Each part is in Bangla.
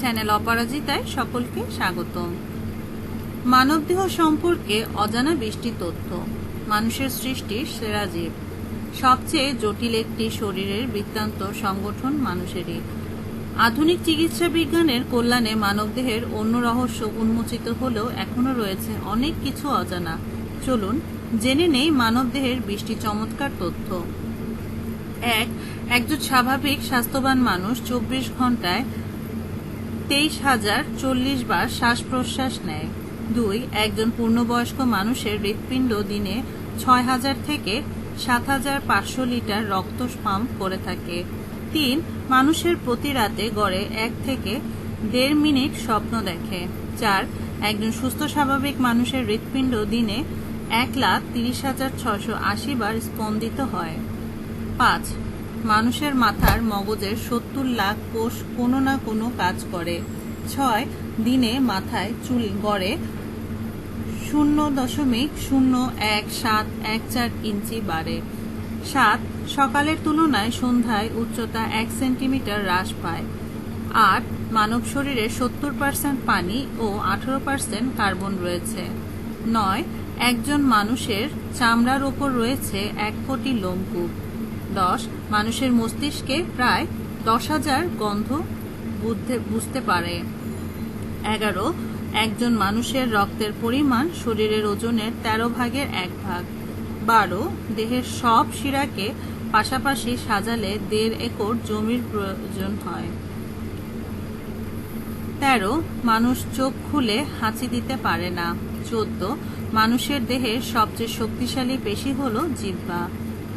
চ্যানেল অপরাজিতায় সকলকে স্বাগতম। মানবদেহ সম্পর্কে অজানা বৃষ্টি তথ্য। মানুষের সৃষ্টির সেরা জীব। সবচেয়ে জটিল একটি শরীরের বৃত্তান্ত সংগঠন মানুষেরই। আধুনিক চিকিৎসা বিজ্ঞানের কল্যাণে মানবদেহের অন্য রহস্য উন্মোচিত হলেও এখনও রয়েছে অনেক কিছু অজানা। চলুন, জেনে নেই মানবদেহের বৃষ্টি চমৎকার তথ্য। এক, একজন স্বাভাবিক, স্বাস্থ্যবান মানুষ চব্বিশ ঘন্টায় তেইশ হাজার চল্লিশ বার শ্বাস প্রশ্বাস নেয়। দুই, একজন পূর্ণবয়স্ক মানুষের হৃৎপিণ্ড দিনে ছয় হাজার থেকে সাত হাজার পাঁচশো লিটার রক্ত পাম্প করে থাকে। তিন, মানুষের প্রতি রাতে গড়ে এক থেকে দেড় মিনিট স্বপ্ন দেখে। চার, একজন সুস্থ স্বাভাবিক মানুষের হৃৎপিণ্ড দিনে এক লাখ তিরিশ হাজার ছশো আশি বার স্পন্দিত হয়। পাঁচ মানুষের মাথার মগজের সত্তর লাখ কোষ কোনো না কোনো কাজ করে। ছয়, দিনে মাথায় চুল গড়ে শূন্য দশমিক শূন্য এক সাত এক চার ইঞ্চি বাড়ে। সাত, সকালের তুলনায় সন্ধ্যায় উচ্চতা এক সেন্টিমিটার হ্রাস পায়। আট, মানব শরীরে সত্তর পার্সেন্ট পানি ও আঠারো পার্সেন্ট কার্বন রয়েছে। নয়, একজন মানুষের চামড়ার ওপর রয়েছে এক কোটি লোমকূপ। দশ, মানুষের মস্তিষ্কে প্রায় দশ হাজার গন্ধ বুঝতে- পারে। এগারো, একজন মানুষের রক্তের পরিমাণ শরীরের ওজনের তেরো ভাগের এক ভাগ। বারো, দেহের সব শিরাকে পাশাপাশি সাজালে দেড় একর জমির প্রয়োজন হয়। তেরো, মানুষ চোখ খুলে হাঁচি দিতে পারে না। চোদ্দ, মানুষের দেহের সবচেয়ে শক্তিশালী পেশি হল জিহ্বা।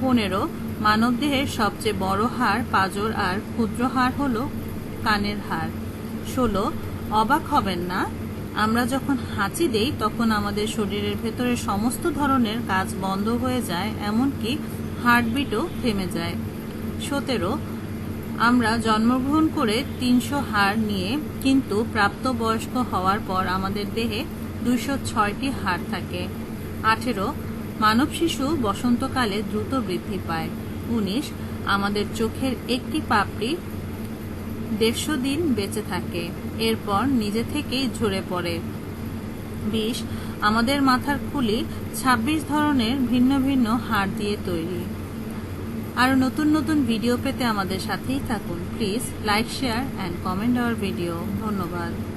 পনেরো মানবদেহের সবচেয়ে বড় হাড় পাজর আর ক্ষুদ্র হাড় হল কানের হাড়। ষোলো, অবাক হবেন না? আমরা যখন হাঁচি দেই, তখন আমাদের শরীরের ভেতরে সমস্ত ধরনের কাজ বন্ধ হয়ে যায়, এমনকি হার্টবিটও থেমে যায়। সতেরো, আমরা জন্মগ্রহণ করে তিনশো হাড় নিয়ে কিন্তু প্রাপ্তবয়স্ক হওয়ার পর আমাদের দেহে দুইশো ছয়টি হাড় থাকে। আঠেরো, মানব শিশু বসন্তকালে দ্রুত বৃদ্ধি পায়। উনিশ, আমাদের চোখের একটি পাপড়ি দেড়শো দিন বেঁচে থাকে, এরপর নিজে থেকেই ঝরে পড়ে। বিশ, আমাদের মাথার খুলি ২৬ ধরনের ভিন্ন ভিন্ন হাড় দিয়ে তৈরি। আরও নতুন নতুন ভিডিও পেতে আমাদের সাথেই থাকুন। Please like, share, and comment our video. ধন্যবাদ।